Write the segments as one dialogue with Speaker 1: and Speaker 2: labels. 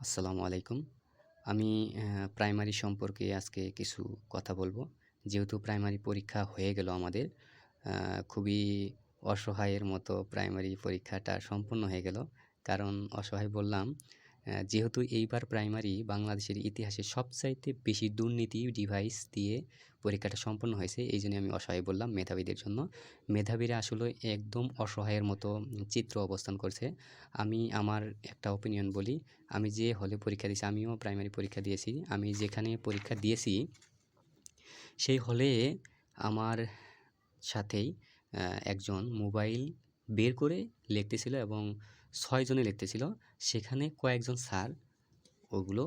Speaker 1: আসসালামু আলাইকুম। আমি প্রাইমারি সম্পর্কে আজকে কিছু কথা বলব। যেহেতু প্রাইমারি পরীক্ষা হয়ে গেল আমাদের, খুবই অসহায়ের মতো প্রাইমারি পরীক্ষাটা সম্পূর্ণ হয়ে গেল। কারণ অসহায় বললাম, যেহেতু এইবার প্রাইমারি বাংলাদেশের ইতিহাসে সবচাইতে বেশি দুর্নীতি ডিভাইস দিয়ে পরীক্ষাটা সম্পন্ন হয়েছে। এই জন্য আমি অসহায় বললাম মেধাবীদের জন্য। মেধাবীরা আসলে একদম অসহায়ের মতো চিত্র অবস্থান করছে। আমি আমার একটা ওপিনিয়ন বলি, আমি যে হলে পরীক্ষা দিয়েছি, আমিও প্রাইমারি পরীক্ষা দিয়েছি। আমি যেখানে পরীক্ষা দিয়েছি, সেই হলে আমার সাথেই একজন মোবাইল বের করে লিখতেছিল এবং ৬ জনে লিখতেছিল। সেখানে কয়েকজন স্যার ওগুলো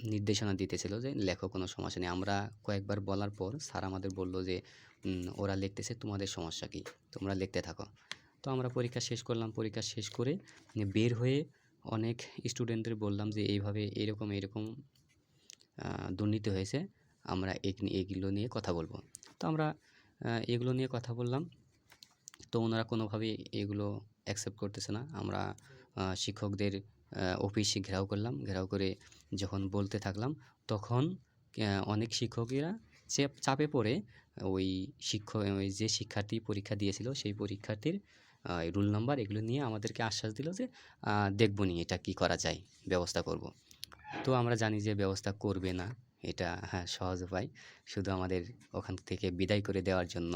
Speaker 1: নির্দেশনা দিতেছিল যে, "লেখো কোনো সমস্যা নেই।" আমরা কয়েকবার বলার পর স্যার আমাদের বলল যে, "ওরা লিখতেছে, তোমাদের সমস্যা কী? তোমরা লিখতে থাকো।" তো আমরা পরীক্ষা শেষ করলাম। পরীক্ষা শেষ করে বের হয়ে অনেক স্টুডেন্টদের বললাম যে, "এইভাবে এরকম, এরকম দুর্নীতি হয়েছে। আমরা এগুলো নিয়ে কথা বলব তো আমরা এগুলো নিয়ে কথা বললাম। তো ওনারা কোনোভাবেই এগুলো অ্যাকসেপ্ট করতেছে না। আমরা শিক্ষকদের অফিস ঘেরাও করলাম। ঘেরাও করে যখন বলতে থাকলাম, তখন অনেক শিক্ষকেরা চেপ চাপে পড়ে ওই শিক্ষক ওই যে শিক্ষার্থী পরীক্ষা দিয়েছিল, সেই পরীক্ষার্থীর রুল নাম্বার এগুলো নিয়ে আমাদেরকে আশ্বাস দিল যে, আ "দেখবনি এটা কী করা যায়, ব্যবস্থা করব।" তো আমরা জানি যে ব্যবস্থা করবে না। এটা হ্যাঁ, সহজ উপায়। শুধু আমাদের ওখান থেকে বিদায় করে দেওয়ার জন্য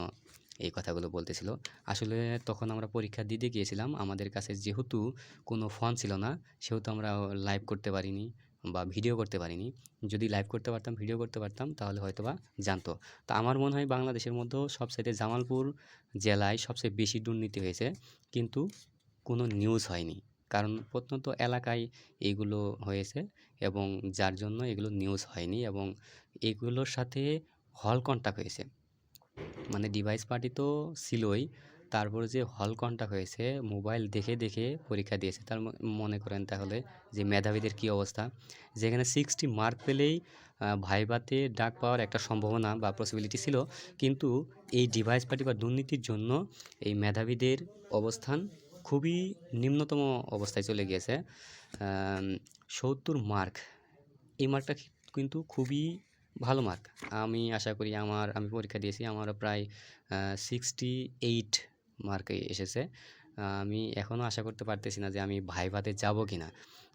Speaker 1: এই কথাগুলো বলতেছিল। আসলে তখন আমরা পরীক্ষা দিতে গিয়েছিলাম। আমাদের কাছে যেহেতু কোনো ফোন ছিল না, সেহেতু আমরা লাইভ করতে পারিনি বা ভিডিও করতে পারিনি। যদি লাইভ করতে পারতাম, ভিডিও করতে পারতাম তাহলে হয়তো বা জানতো তো আমার মনে হয় বাংলাদেশের মধ্যেও সবচাইতে জামালপুর জেলায় সবচেয়ে বেশি দুর্নীতি হয়েছে। কিন্তু কোনো নিউজ হয়নি। কারণ প্রত্যন্ত এলাকায় এগুলো হয়েছে এবং যার জন্য এগুলো নিউজ হয়নি এবং এগুলোর সাথে হল কন্টাক্ট হয়েছে। মানে ডিভাইস পার্টি তো ছিলই। তারপরে যে হল কন্টাক্ট হয়েছে, মোবাইল দেখে, দেখে পরীক্ষা দিয়েছে। তার মনে করেন তাহলে যে মেধাবীদের কী অবস্থা? যেখানে 60 মার্ক পেলেই আ ভাইভাতে ডাক পাওয়ার একটা সম্ভাবনা বা পসিবিলিটি ছিল। কিন্তু এই ডিভাইস পার্টি বা দুর্নীতির জন্য এই মেধাবীদের অবস্থান খুবই নিম্নতম অবস্থায় চলে গিয়েছে। সত্তর মার্ক। এই মার্কটা কিন্তু খুবই ভালো মার্ক। আমি আশা করি আমার আমি পরীক্ষা দিয়েছি। আমারও প্রায় সিক্সটি এইট মার্ক এসেছে। আমি এখনও আশা করতে পারতেছি না যে আমি ভাইভাতে যাব কি না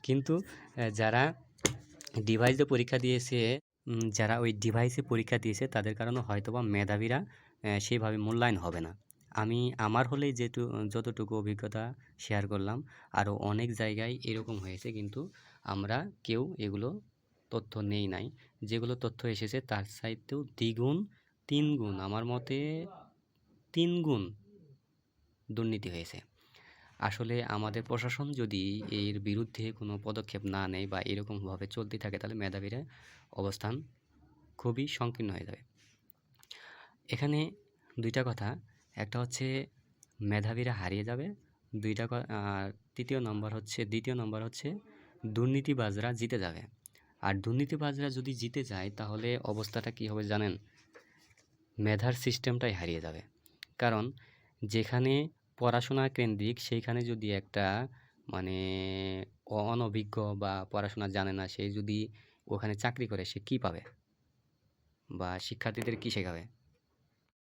Speaker 1: কিন্তু যারা ডিভাইসে পরীক্ষা দিয়েছে, যারা ওই ডিভাইসে পরীক্ষা দিয়েছে তাদের কারণে হয়তোবা মেধাবীরা সেভাবে মূল্যায়ন হবে না। আমি আমার হলেই যেটু যতটুকু অভিজ্ঞতা শেয়ার করলাম, আরও অনেক জায়গায় এরকম হয়েছে কিন্তু আমরা কেউ এগুলো তথ্য নেই নাই। যেগুলো তথ্য এসেছে তার চাইতেও দ্বিগুণ, ৩ গুণ আমার মতে ৩ গুণ দুর্নীতি হয়েছে। আসলে আমাদের প্রশাসন যদি এর বিরুদ্ধে কোনো পদক্ষেপ না নেয় বা এরকমভাবে চলতে থাকে তাহলে মেধাবীরা অবস্থান খুবই সংকীর্ণ হয়ে যাবে। এখানে দুইটা কথা। একটা হচ্ছে মেধাবীরা হারিয়ে যাবে। ২ টা ক আর ৩য় নম্বর হচ্ছে দ্বিতীয় নম্বর হচ্ছে দুর্নীতিবাজরা জিতে যাবে। আর দুর্নীতিবাজরা যদি জিতে যায়, তাহলে অবস্থাটা কি হবে জানেন? মেধার সিস্টেমটাই হারিয়ে যাবে। কারণ যেখানে পড়াশোনা কেন্দ্রিক, সেইখানে যদি একটা মানে অনভিজ্ঞ বা পড়াশোনা জানে না, সে যদি ওখানে চাকরি করে, সে কী পাবে? বা শিক্ষার্থীদের কী শেখাবে?